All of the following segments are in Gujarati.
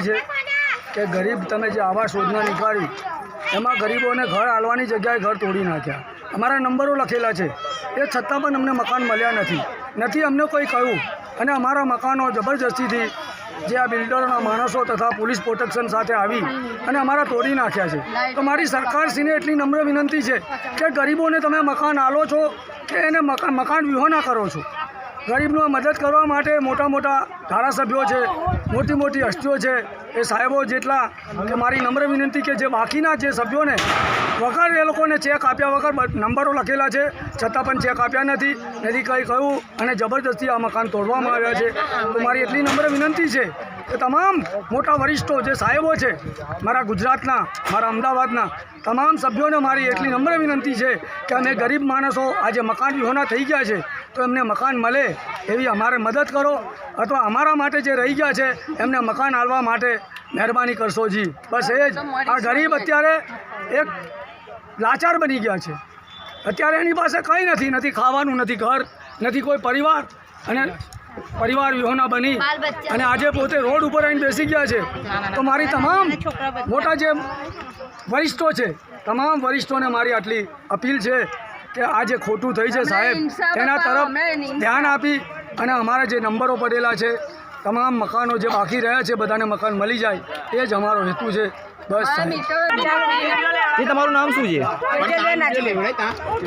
વિનંતી છે કે ગરીબ તમે જે આવાસ યોજના નીકાળી, એમાં ગરીબોને ઘર આલવાની જગ્યાએ ઘર તોડી નાખ્યા. અમારા નંબરો લખેલા છે. એ છતાં પણ અમને મકાન મળ્યા નથી. નથી અમને કોઈ કહ્યું. અને અમારા મકાનો જબરજસ્તીથી જે આ બિલ્ડરોના માણસો તથા પોલીસ પ્રોટેક્શન સાથે આવી અને અમારા તોડી નાખ્યા છે. તો મારી સરકારશ્રીને એટલી નમ્ર વિનંતી છે કે ગરીબોને તમે મકાન આલો છો કે એને મકાન મકાન વિહોણા કરો છો. ગરીબનો મદદ કરવા માટે મોટા મોટા ધારાસભ્યો છે, મોટી મોટી હસ્તીઓ છે, એ સાહેબો જેટલા કે મારી નમ્ર વિનંતી કે જે બાકીના જે સભ્યોને વગર એ લોકોને ચેક આપ્યા વગર નંબરો લખેલા છે, છતાં પણ ચેક આપ્યા નથી. નથી કંઈ કહ્યું અને જબરદસ્તી આ મકાન તોડવામાં આવ્યા છે. તો મારી એટલી નમ્ર વિનંતી છે કે તમામ મોટા વરિષ્ઠો જે સાહેબો છે, મારા ગુજરાતના, મારા અમદાવાદના, તમામ સભ્યોને મારી એટલી નમ્ર વિનંતી છે કે અમે ગરીબ માણસો આજે મકાન વિહોણા થઈ ગયા છે, તો એમને મકાન મળે એવી અમારે મદદ કરો અથવા અમારા માટે જે રહી ગયા છે, એમને મકાન આલવા માટે મહેરબાની કરશો જી. બસ એ જ. આ ગરીબ અત્યારે એક લાચાર બની ગયા છે. અત્યારે એની પાસે કંઈ નથી નથી ખાવાનું, નથી ઘર, નથી કોઈ પરિવાર અને પરિવાર વિહોણા બની અને આજે પોતે રોડ ઉપર આવીને બેસી ગયા છે. તો મારી તમામ મોટા જે વરિષ્ઠો છે તમામ વરિષ્ઠોને મારી આટલી અપીલ છે કે આ જે ખોટું થઈ છે સાહેબ તેના તરફ ધ્યાન આપી અને અમારા જે નંબરો પડેલા છે તમામ મકાનો જે બાકી રહ્યા છે બધાને મકાન મળી જાય એ જ અમારો હેતુ છે. બસ એ તમારું નામ શું છે?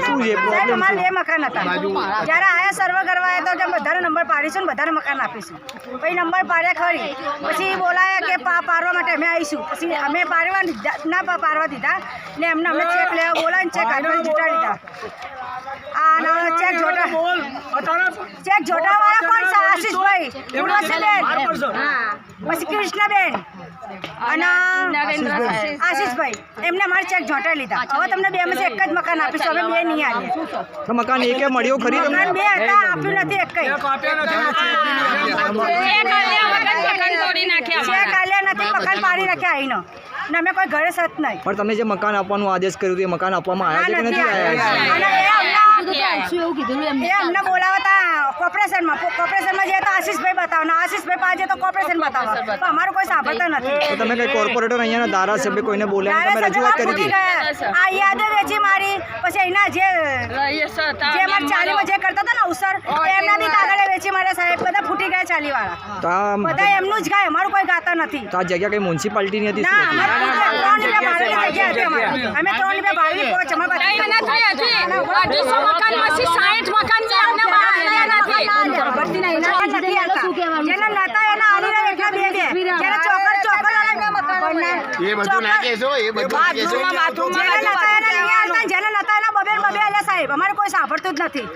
શું છે પ્રોબ્લેમ બે મકાન હતા. જ્યારે આયા સર્વ કરવા આવ્યા તો બધાને નંબર પાડીશું ને બધાને મકાન આપીશું. પછી નંબર પાડ્યા ખરી. પછી બોલાયા કે પા પાડવા માટે અમે આવીશું. પછી અમે પાડવા ના પા- પાડવા દીધા. ને એમને અમે ચેક લેવા બોલાવીને ચેક આપ્યા જુટા દીધા. આ ના ચેક જોટા ચેક જોટા વાળા કોણ છે? આશીષભાઈ. પછી કૃષ્ણબેન. અને આશીષભાઈ. એમને અમારે ચેક જોટાઈ લીધા. હવે તમને બે માંથી એક જ મકાન આપીશું. અમે બે નહીં આવીએ. તો મકાન એકે મળ્યો ખરી મકાન બે હતા આપ્યું નથી એક કઈ. ચેક આલ્યા નથી મકાન પાડી નાખ્યા અહીંનો. ને અમે કોઈ ઘરે સત નહીં. પણ તમને જે મકાન આપવાનો આદેશ કર્યો હતો એ મકાન આપવામાં આવ્યા છે કે નથી નથી આવ્યા? આવ્યા. અને એ અમને- બોલાવતા કોર્પોરેશનમાં કોર્પોરેશનમાં જઈએ તો આશીષભાઈ બતાવો. ને આશીષભાઈ પાસે તો કોર્પોરેશન બતાવો. પણ અમારું કોઈ સાંભળતા નથી. તમે કઈ કોર્પોરેટર અહીંયાના ધારાસભ્ય કોઈને બોલ્યા તમે રજૂઆત કરી હતી? આ યાદ મારી અહીંના જે જે અમારે ચાલીમાં જે કરતા હતા ને અવસર એમના બી કાગળે વેચી માર્યા સાહેબ બધા ફૂટી ગયા ચાલી વાળા બધા એમનું જ ગાય અમારું કોઈ ગાતા નથી. તો આ જગ્યા કઈ મ્યુનિસિપાલિટીની હતી ના હતી? ત્રણ રૂપિયા ભાડે જગ્યા હતી અમારે. અમે ત્રણ રૂપિયા ભાડે પહોંચ અમારે નથી આવતા. જેને નતા એને આલી રહ્યા એટલા બે બે. જેને ચોકર ચોકર વાળા એ બધું ના કહેશો એ બધું ના કહેશો જેને નતા એને નહીં આલતા, જેને નતા એને બબે ને બબે આલ્યા સાહેબ અમારે કોઈ સાંભળતું જ નથી.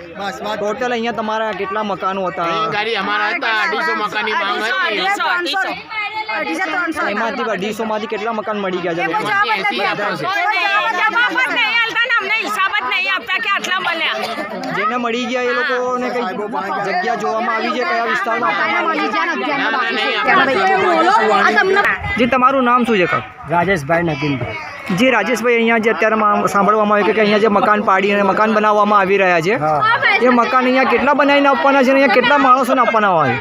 ટોટલ અહીંયા તમારા કેટલા મકાનો હતા? ગાડી અમારા હતા અઢીસો મકાનની માંગ હતી. એમાંથી અઢીસો માંથી કેટલા મકાન મળી ગયા છે? આપતો. જેને મળી ગયા એ લોકોને કઈ જગ્યા જોવામાં આવી છે કયા વિસ્તારમાં? જે તમારું નામ શું છે રાજેશભાઈ નગીનભાઈ. જે રાજેશભાઈ અહીંયા જે અત્યારે સાંભળવામાં આવ્યું કે અહીંયા જે મકાન પાડી અને મકાન બનાવવામાં આવી રહ્યા છે એ મકાન અહીંયા કેટલા બનાવીને આપવાના છે અને અહીંયા કેટલા માણસોને આપવાના હોય?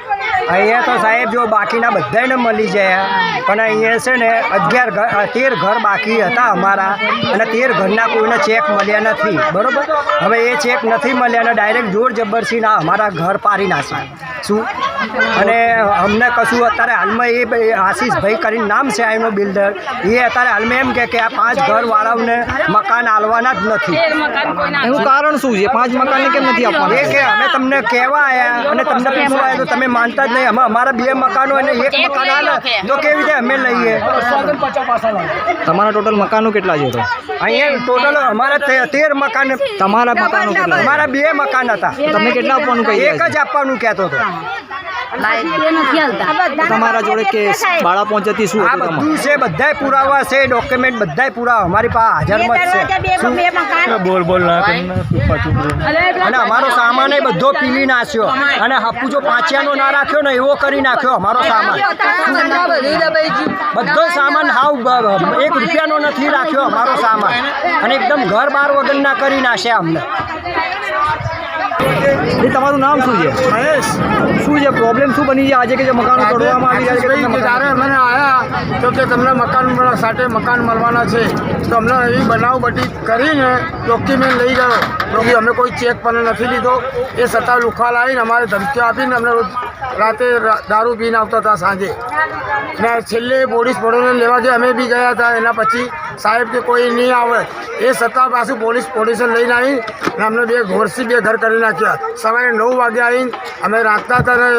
અહીંયા તો સાહેબ જો બાકીના બધાને મળી જાય પણ અહીંયા છે ને અગિયાર ઘર તેર ઘર બાકી હતા અમારા અને તેર ઘરના કોઈને ચેક મળ્યા નથી બરાબર? હવે એ ચેક નથી મળ્યા અને ડાયરેક્ટ જોર જબરસીના અમારા ઘર પાડી નાખ્યા. શું? અને અમને કશું અત્યારે હાલમાં એ ભાઈ આશીષભાઈ કરીને નામ છે એનો બિલ્ડર. એ અત્યારે હાલમાં એમ કે કે આ પાંચ ઘરવાળાઓને મકાન આલવાના જ નથી. એનું કારણ શું છે? પાંચ મકાનને કેમ નથી એ કે અમે તમને કહેવા આવ્યા અને તમને પૂછવા આવ્યા તો તમે માનતા જ નહીં. અમે અમારા બે મકાનો અને એક મકાન હાલે તો કેવી રીતે અમે લઈએ? તમારા ટોટલ મકાનો કેટલા છે તો? અહીંયા ટોટલ અમારા તે- તેર મકાન તમારા મકાનો અમારા બે મકાન હતા. તમે કેટલા આપવાનું કહી એક જ આપવાનું કહેતો હતો. તમારા જોડે કેસ બાળા પહોંચતી શું આ બધું છે બધાય પુરાવા છે ડોક્યુમેન્ટ બધાય પુરાવા. અમારી પાસે હાજરમાં છે? બોલ બોલ અને અમારો સામાન એ બધો પીલી નાખ્યો. અને હાપુજો પાંચિયાનો ના રાખ્યો ને એવો કરી નાખ્યો અમારો સામાન. બધો સામાન હાવ એક રૂપિયાનો નથી રાખ્યો અમારો સામાન. અને એકદમ ઘર બાર વગરના કરી નાખ્યા અમને. એ તમારું નામ શું છે? મહેશ. શું છે? પ્રોબ્લેમ શું બની છે? આજે કે જે મકાન તોડવામાં આવી રહ્યા છે કે અમે આવ્યા તો કે તમને મકાન સાથે મકાન મળવાના છે. તો અમને એવી બનાવ બટી કરીને ડોક્યુમેન્ટ લઈ ગયો. તો કે અમે કોઈ ચેક પણ નથી લીધો. એ છતાં લુખા લાવીને અમારે ધમકીઓ આપીને અમને રાતે દારૂ પીને આવતા હતા સાંજે. ને છેલ્લે પોલીસ પડોને લેવા ગયા. અમે બી ગયા હતા. એના પછી સાહેબ કે કોઈ નહીં આવે. એ છતાં પાછું પોલીસ પોલીસે લઈને આવી અને અમને બે ઘોરસી બે ઘર કરી નાખ્યા. સવારે નવ વાગે આવીને અમે રાખતા હતા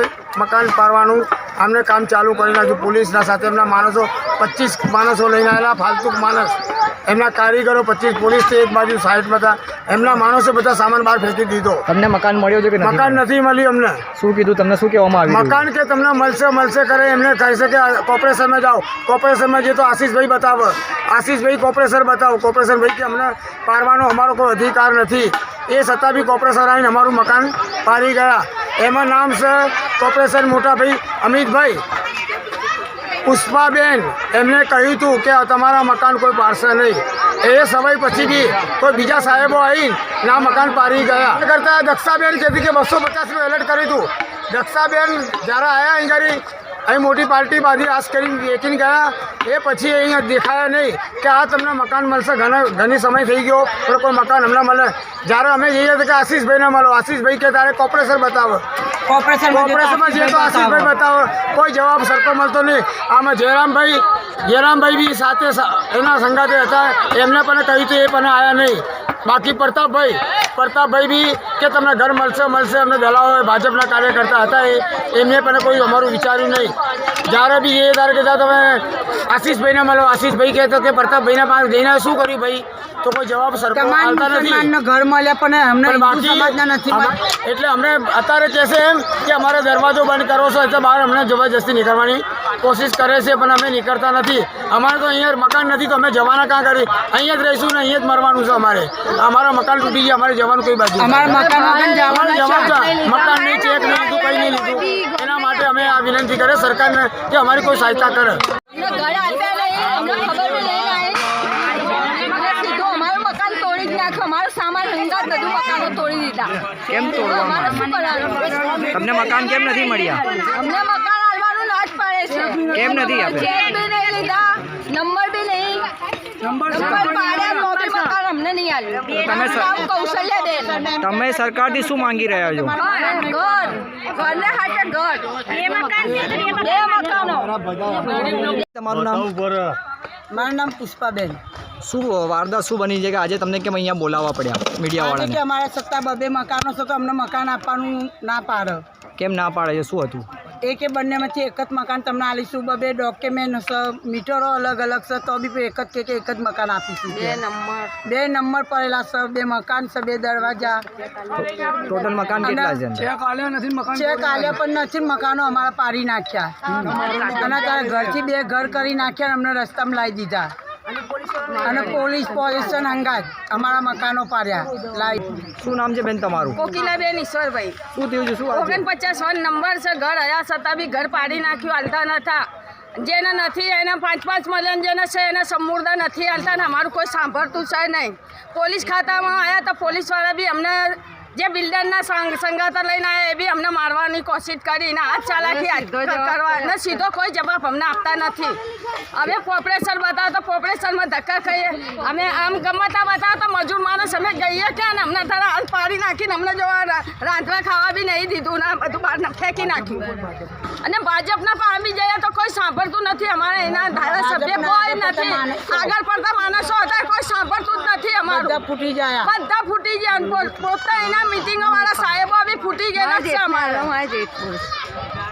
મકાન પાડવાનું. અમને કામ ચાલુ કરી નાખ્યું. પોલીસના સાથે એમના માણસો પચીસ માણસો લઈને આવેલા ફાલતુ માણસ. એમના કારીગરો પચીસ પોલીસ એક બાજુ સાઈડમાં હતા. એમના માણસો બધા સામાન બહાર ફેંકી દીધો. તમને મકાન મળ્યો છે કે મકાન નથી મળ્યું અમને. શું કીધું? તમને શું કહેવામાં આવ્યું? મકાન કે તમને મળશે મળશે કરે એમને કહી શકે કોર્પોરેશનમાં જાઓ. કોર્પોરેશનમાં જઈએ તો આશીષભાઈ બતાવો. આશીષભાઈ કોર્પોરેશન બતાવો. કોપરેશન ભાઈ કે અમને પાડવાનો અમારો કોઈ અધિકાર નથી. એ છતાં બી કોર્પોરેશન આવીને અમારું મકાન પારી ગયા. એમાં નામ છે કોર્પોરેશન મોટાભાઈ અમિતભાઈ. પુષ્પાબેન, એમને કહ્યું હતું કે તમારા મકાન કોઈ પારશે નહીં. એ સમય પછી બી કોઈ બીજા સાહેબો આવીને ના મકાન પારી ગયા. કરતા દક્ષાબેન કહેતી કે બસો પચાસનું એલર્ટ કર્યું હતું દક્ષાબેન જ્યારે આવ્યા અહીં ઘડી અહીં મોટી પાર્ટી બાંધી આશ કરીને વેચીને ગયા. એ પછી અહીંયા દેખાયા નહીં કે આ તમને મકાન મળશે. ઘણા ઘણી સમય થઈ ગયો, પણ કોઈ મકાન હમણાં મળે. જ્યારે અમે જઈએ તો કે આશીષભાઈને મળો. આશીષભાઈ કે તારે કોર્પોરેશન બતાવો. કોર્પોરેશનમાં જઈએ તો આશીષભાઈ બતાવો. કોઈ જવાબ સરખો મળતો નહીં. આમાં જયરામભાઈ જયરામભાઈ બી સાથે એના સંગાતે હતા. એમને પણ કહ્યું હતું એ પણ આવ્યા નહીં. બાકી પ્રતાપભાઈ પ્રતાપભાઈ બી કે તમને ઘર મળશે મળશે. અમને દલાવો ભાજપના કાર્યકર્તા હતા એ. એમને પણ કોઈ અમારું વિચાર્યું નહીં. જ્યારે બી એ તારે કહેતા તમે આશીષભાઈને મળો. આશીષભાઈ કહેતો કે પ્રતાપભાઈના પાસે જઈને શું કર્યું ભાઈ? તો કોઈ જવાબ સરખો આવતા નથી. ઘર મળ્યા પણ અમને બાકી આમાં- એટલે અમને અત્યારે કહે છે એમ કે અમારે દરવાજો બંધ કરવો છે એટલે બહાર અમને જબરજસ્તી નીકળવાની કોશિશ કરે છે પણ અમે નીકળતા નથી. અમારે તો અહીંયા મકાન નથી તો અમે જવાના કાં કરી? અહીંયા જ રહીશું ને અહીંયા જ મરવાનું છે અમારે. અમારા મકાન તૂટી ગયા અમારે જવાનું કઈ બાજુ અમારા જવાનું મકાન નહીં ચેક નહીં લીધું કંઈ નહીં લીધું. એના માટે અમે આ વિનંતી કરે સરકારને કે અમારી કોઈ સહાયતા કરે. કેમ તોડવામાં તમને મકાન કેમ નથી મળ્યા? અમને મકાન આલવાનું ના જ પડે છે. કેમ નથી આપે? ચેક બી નહીં લીધા નંબર બી નહીં. નંબર પાડ્યા તો બી મકાન અમને નહીં આલ્યું. તમે કૌશલ્ય બેન તમે સરકારથી શું માંગી રહ્યા છો? ઘર ઘર. ઘરને હાથે ઘર. બે મકાન બે મકાનો. તમારું નામ? મારું નામ પુષ્પાબેન. શું વારદાત શું બની છે કે આજે તમને કેમ અહીંયા બોલાવવા પડ્યા મીડિયાવાળા કે અમારા સત્તા બબે મકાનો છે તો અમને મકાન આપવાનું ના પાડે. કેમ ના પાડે છે? શું હતું? એ કે બંનેમાંથી એક જ મકાન તમને આલીશું બબે ડોક્યુમેન્ટ છે મીટરો અલગ અલગ છે તો બી એક જ કે કે એક જ મકાન આપીશું બે નંબર. બે નંબર પડેલા છે બે મકાન છે બે દરવાજા. ટોટલ મકાન કેટલા છે? ચેક આલ્યા નથી મકાન ચેક આલ્યા પણ નથી મકાનો અમારા પાડી નાખ્યા. અને તારા ઘરથી બે ઘર કરી નાખ્યા અને અમને રસ્તામાં લાવી દીધા. અને પોલીસ પોઝિશન અંગાત અમારા મકાનો પાડ્યા. લાવી શું નામ છે બેન તમારું? કોકિલાબેન ઈશ્વરભાઈ. શું થયું છે? શું? ઓગણપચાસ વન નંબર છે ઘર. હયા છતાં બી ઘર પાડી નાખ્યું હાલતા નતા. જેને નથી એને પાંચ પાંચ મલન જેના જેને છે એને સમુર્દા નથી હાલતા ને. અમારું કોઈ સાંભળતું છે નહીં. પોલીસ ખાતામાં આવ્યા તો પોલીસવાળા બી અમને જે બિલ્ડરના સંગત લઈને આવ્યા એ બી અમને મારવાની કોશિશ કરી આ ચાલાકી કરવા સીધો કોઈ જવાબ અમને આપતા નથી. અમે કોર્પોરેશન બતાવો તો કોર્પોરેશનમાં ધક્કા ખાઈએ. અમે આમ ગમતા બતાવો તો મજૂર માણસ અમે ગઈએ ક્યાં? ને અમને તારા હાલ પાડી નાખીને અમને જો રાંધવા ખાવા બી નહીં દીધું ને બધું બહાર ફેંકી નાખ્યું. અને ભાજપના પણ આવી જઈએ તો કોઈ સાંભળતું નથી અમારે એના ધારાસભ્ય કોઈ નથી. આગળ પડતા માણસો હતા કોઈ સાંભળતું જ નથી બધા ફૂટી જાય બધા ફૂટી પો- પોતે એના મિટિંગો વાળા સાહેબો બી ફૂટી ગયેલા છે અમારે.